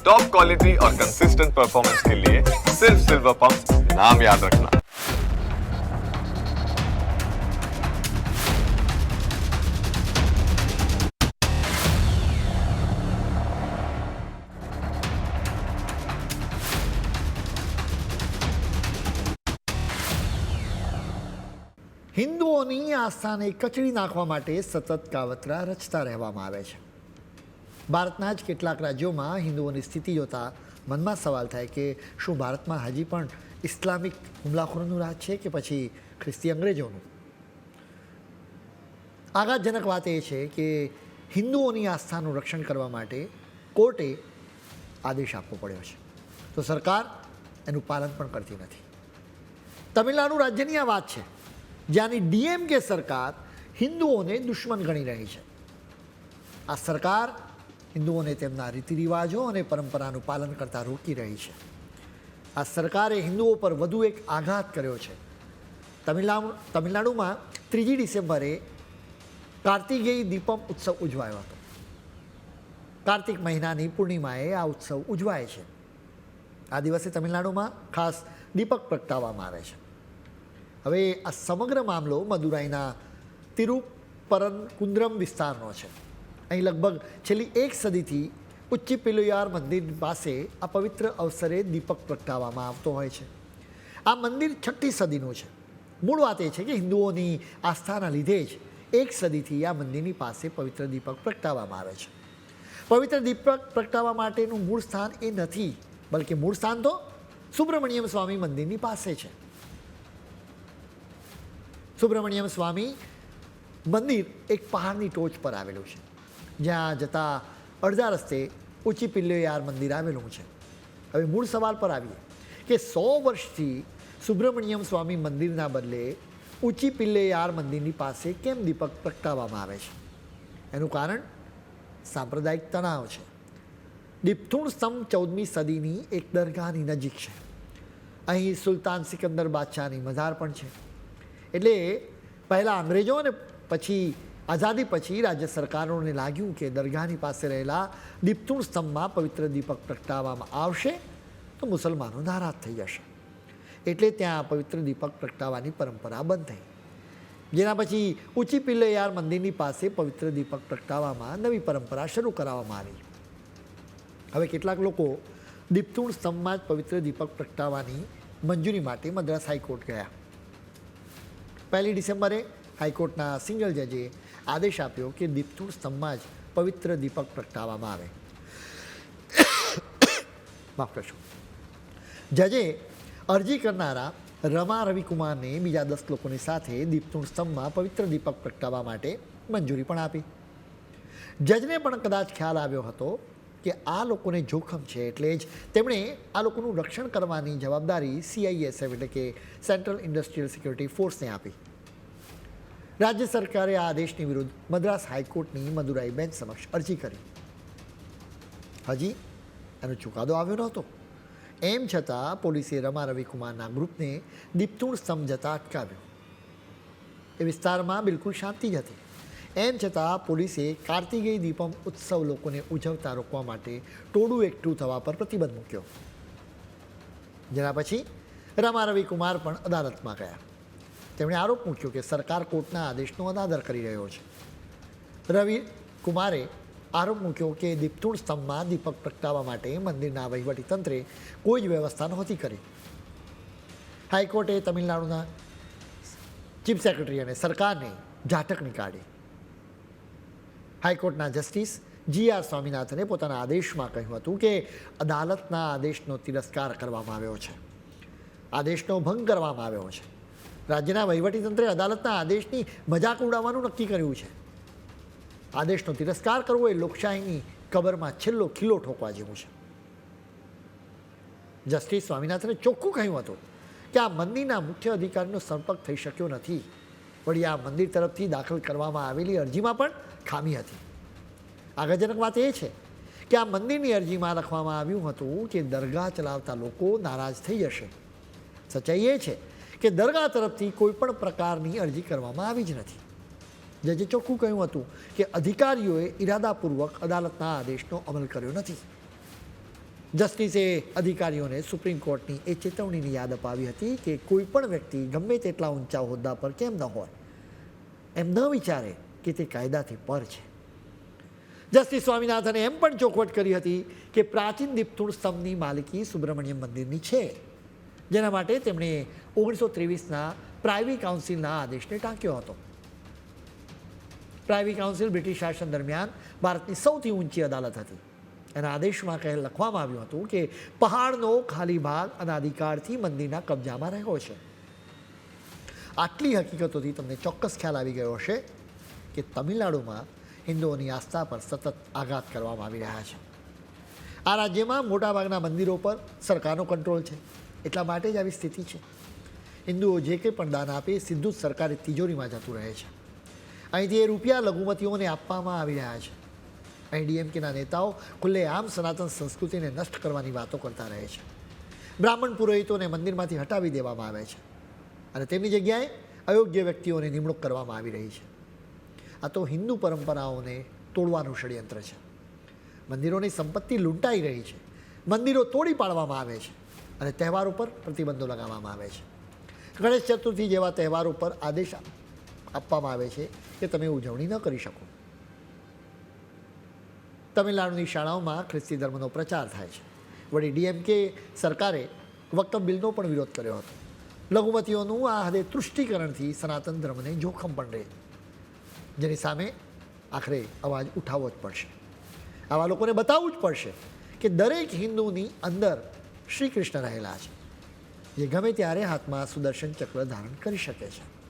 Top quality और consistent performance के लिए सिर्फ सिल्वर पंप नाम याद रखना હિન્દુઓની આસ્થાને કચડી નાખવા માટે સતત કાવતરા રચતા રહેવામાં આવે છે ભારતના જ કેટલાક રાજ્યોમાં હિન્દુઓની સ્થિતિ જોતા મનમાં સવાલ થાય કે શું ભારતમાં હજી પણ ઇસ્લામિક હુમલાખોરોનું રાજ છે કે પછી ખ્રિસ્તી અંગ્રેજોનું? આઘાતજનક વાત એ છે કે હિન્દુઓની આસ્થાનું રક્ષણ કરવા માટે કોર્ટે આદેશ આપવો પડ્યો છે. તો સરકાર એનું પાલન પણ કરતી નથી. તમિલનાડુ રાજ્યની આ વાત છે, જ્યાંની ડીએમકે સરકાર હિન્દુઓને દુશ્મન ગણી રહી છે. આ સરકાર હિન્દુઓને તેમના રીતિ રિવાજો અને પરંપરાનું પાલન કરતા રોકી રહી છે. આ સરકારે હિન્દુઓ પર વધુ એક આઘાત કર્યો છે. તમિલનાડુ તમિલનાડુમાં ત્રીજી ડિસેમ્બરે કાર્તિકેય દીપમ ઉત્સવ ઉજવાયો હતો. કાર્તિક મહિનાની પૂર્ણિમાએ આ ઉત્સવ ઉજવાય છે. આ દિવસે તમિલનાડુમાં ખાસ દીપક પ્રગટાવવામાં આવે છે. હવે આ સમગ્ર મામલો મદુરાઈના તિરુપરનકુંદ્રમ વિસ્તારનો છે. અહીં લગભગ છેલ્લી એક સદીથી ઉચ્ચી પિલુયાર મંદિર પાસે આ પવિત્ર અવસરે દીપક પ્રગટાવવામાં આવતો હોય છે. આ મંદિર છઠ્ઠી સદીનું છે. મૂળ વાત એ છે કે હિન્દુઓની આસ્થાના લીધે જ એક સદીથી આ મંદિરની પાસે પવિત્ર દીપક પ્રગટાવવામાં આવે છે. પવિત્ર દીપક પ્રગટાવવા માટેનું મૂળ સ્થાન એ નથી, બલકે મૂળ સ્થાન તો સુબ્રમણ્યમ સ્વામી મંદિરની પાસે છે. સુબ્રમણ્યમ સ્વામી મંદિર એક પહાડની ટોચ પર આવેલું છે. જ્યાં જતાં અડધા રસ્તે ઊંચી પિલ્લેયાર મંદિર આવેલું છે. હવે મૂળ સવાલ પર આવીએ કે સો વર્ષથી સુબ્રમણ્યમ સ્વામી મંદિરના બદલે ઊંચી પિલ્લેયાર મંદિરની પાસે કેમ દીપક પ્રગટાવવામાં આવે છે? એનું કારણ સાંપ્રદાયિક તણાવ છે. દીપથુણ સ્તંભ ચૌદમી સદીની એક દરગાહની નજીક છે. અહીં સુલતાન સિકંદર બાદશાહની મઝાર પણ છે. એટલે પહેલાં અંગ્રેજો અને પછી આઝાદી પછી રાજ્ય સરકારોને લાગ્યું કે દરગાહની પાસે રહેલા દીપતુણ સ્તંભમાં પવિત્ર દીપક પ્રગટાવવામાં આવશે તો મુસલમાનો નારાજ થઈ જશે. એટલે ત્યાં પવિત્ર દીપક પ્રગટાવવાની પરંપરા બંધ થઈ. જેના પછી ઊંચી પિલ્લૈયાર મંદિરની પાસે પવિત્ર દીપક પ્રગટાવવામાં નવી પરંપરા શરૂ કરાવવામાં આવી. હવે કેટલાક લોકો દીપતુણ સ્તંભમાં જ પવિત્ર દીપક પ્રગટાવવાની મંજૂરી માટે મદ્રાસ હાઈકોર્ટ ગયા. પહેલી ડિસેમ્બરે હાઈકોર્ટના સિંગલ જજે આદેશ આપ્યો કે દીપતુણ સ્તંભમાં જ પવિત્ર દીપક પ્રગટાવવામાં આવે. માફ કરશો. જજે અરજી કરનારા રમા રવિકુમારને બીજા દસ લોકોની સાથે દીપતુણ સ્તંભમાં પવિત્ર દીપક પ્રગટાવવા માટે મંજૂરી પણ આપી. જજને પણ કદાચ ખ્યાલ આવ્યો હતો કે આ લોકોને જોખમ છે એટલે જ તેમણે આ લોકોનું રક્ષણ કરવાની જવાબદારી સીઆઈએસએફ એટલે કે સેન્ટ્રલ ઇન્ડસ્ટ્રીયલ સિક્યુરિટી ફોર્સને આપી. રાજ્ય સરકારે આ આદેશની વિરુદ્ધ મદ્રાસ હાઈકોર્ટની મદુરાઈ બેન્ચ સમક્ષ અરજી કરી. હજી એનો ચુકાદો આવ્યો નહોતો. એમ છતાં પોલીસે રમા રવિકુમારના ગ્રુપને દીપતુણ સમજતા અટકાવ્યો. એ વિસ્તારમાં બિલકુલ શાંતિ જ હતી. એમ છતાં પોલીસે કાર્તિકેય દીપમ ઉત્સવ લોકોને ઉજવતા રોકવા માટે ટોળું એકઠું થવા પર પ્રતિબંધ મૂક્યો. જેના પછી રમા રવિકુમાર પણ અદાલતમાં ગયા. તેમણે આરોપ મૂક્યો કે સરકાર કોર્ટના આદેશનો અનાદર કરી રહ્યો છે. રવિ કુમારે આરોપ મૂક્યો કે દીપતુળ સ્તંભમાં દીપક પ્રગટાવવા માટે મંદિરના વહીવટી તંત્રે કોઈ જ વ્યવસ્થા નહોતી કરી. હાઈકોર્ટે તમિલનાડુના ચીફ સેક્રેટરી અને સરકારને ઝાટકની કાઢી હાઈકોર્ટના જસ્ટિસ જી આર સ્વામિનાથને પોતાના આદેશમાં કહ્યું હતું કે અદાલતના આદેશનો તિરસ્કાર કરવામાં આવ્યો છે. આદેશનો ભંગ કરવામાં આવ્યો છે. રાજ્યના વહીવટીતંત્રે અદાલતના આદેશની મજાક ઉડાવવાનું નક્કી કર્યું છે. આદેશનો તિરસ્કાર કરવો એ લોકશાહીની કબરમાં છેલ્લો ખીલો ઠોકવા જેવું છે. જસ્ટિસ સ્વામિનાથને ચોખ્ખું કહ્યું હતું કે આ મંદિરના મુખ્ય અધિકારીનો સંપર્ક થઈ શક્યો નથી. વળી આ મંદિર તરફથી દાખલ કરવામાં આવેલી અરજીમાં પણ ખામી હતી. આગળજનક વાત એ છે કે આ મંદિરની અરજીમાં લખવામાં આવ્યું હતું કે દરગાહ ચલાવતા લોકો નારાજ થઈ જશે. સચ્ચાઈ એ છે કે દરગાહ તરફથી કોઈ પણ પ્રકારની અરજી કરવામાં આવી જ નથી. જજે ચોખ્ખું કહ્યું હતું કે અધિકારીઓએ ઈરાદાપૂર્વક અદાલતના આદેશનો અમલ કર્યો નથી. જસ્ટિસે અધિકારીઓને સુપ્રીમ કોર્ટની એ ચેતવણીની યાદ અપાવી હતી કે કોઈ પણ વ્યક્તિ ગમે તેટલા ઊંચા હોદ્દા પર કેમ ન હોય, એમ ન વિચારે કે તે કાયદાથી પર છે. જસ્ટિસ સ્વામિનાથને એમ પણ ચોખવટ કરી હતી કે પ્રાચીન દીપથુણ સ્તંભની માલિકી સુબ્રમણ્યમ મંદિરની છે. જેના માટે તેમણે ઓગણીસો ત્રેવીસના પ્રાઇવી કાઉન્સિલના આદેશને ટાંક્યો હતો. પ્રાઇવી કાઉન્સિલ બ્રિટિશ શાસન દરમિયાન ભારતની સૌથી ઊંચી અદાલત હતી. એના આદેશમાં કહે લખવામાં આવ્યું હતું કે પહાડનો ખાલી ભાગ અનાધિકારથી મંદિરના કબજામાં રહ્યો છે. આટલી હકીકતોથી તમને ચોક્કસ ખ્યાલ આવી ગયો હશે કે તમિલનાડુમાં હિન્દુઓની આસ્થા પર સતત આઘાત કરવામાં આવી રહ્યા છે. આ રાજ્યમાં મોટાભાગના મંદિરો પર સરકારનો કંટ્રોલ છે. એટલા માટે જ આવી સ્થિતિ છે. હિન્દુઓ જે કંઈ પણ દાન આપે, સિંધુ જ સરકારી તિજોરીમાં જતું રહે છે. અહીંથી એ રૂપિયા લઘુમતીઓને આપવામાં આવી રહ્યા છે. અહીં ડીએમકેના નેતાઓ ખુલ્લેઆમ સનાતન સંસ્કૃતિને નષ્ટ કરવાની વાતો કરતા રહે છે. બ્રાહ્મણ પુરોહિતોને મંદિરમાંથી હટાવી દેવામાં આવે છે. અને તેમની જગ્યાએ અયોગ્ય વ્યક્તિઓની નિમણૂક કરવામાં આવી રહી છે. આ તો હિન્દુ પરંપરાઓને તોડવાનું ષડયંત્ર છે. મંદિરોની સંપત્તિ લૂંટાઈ રહી છે. મંદિરો તોડી પાડવામાં આવે છે. અને તહેવાર ઉપર પ્રતિબંધો લગાવવામાં આવે છે. ગણેશ ચતુર્થી જેવા તહેવાર ઉપર આદેશ આપવામાં આવે છે કે તમે ઉજવણી ન કરી શકો. તમિલનાડુની શાળાઓમાં ખ્રિસ્તી ધર્મનો પ્રચાર થાય છે. વળી ડીએમકે સરકારે વક્તમ બિલનો પણ વિરોધ કર્યો હતો. લઘુમતીઓનું આ હદે તૃષ્ટિકરણથી સનાતન ધર્મને જોખમ પણ રહે. જેની સામે આખરે અવાજ ઉઠાવવો જ પડશે. આવા લોકોને બતાવવું જ પડશે કે દરેક હિન્દુની અંદર શ્રી કૃષ્ણ રહેલા છે. જે ગમે ત્યારે હાથમાં સુદર્શન ચક્ર ધારણ કરી શકે છે.